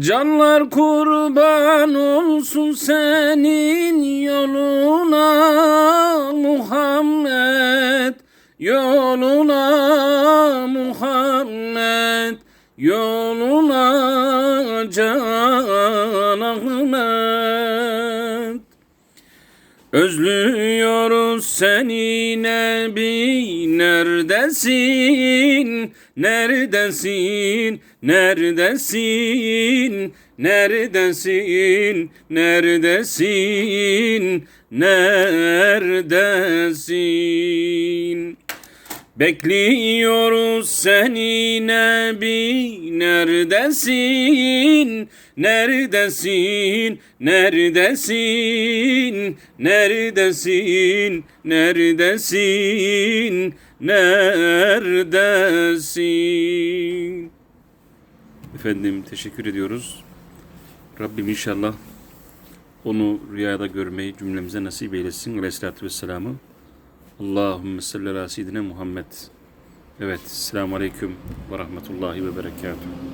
Canlar kurban olsun senin yoluna Muhammed Yoluna Muhammed Yoluna Can Ahmet Özlüyoruz seni Nebi neredesin? Neredesin? Neredesin? Neredesin? Neredesin? Neredesin? Bekliyoruz seni Nebi neredesin? Neredesin? Neredesin? Neredesin? Neredesin? Neredesin? Efendim teşekkür ediyoruz. Rabbim inşallah onu rüyada görmeyi cümlemize nasip eylesin. Aleyhisselatü Vesselam'ı. Allahümme salli ala Muhammed. Evet, selamun aleyküm ve rahmetullahi ve berekatuhu.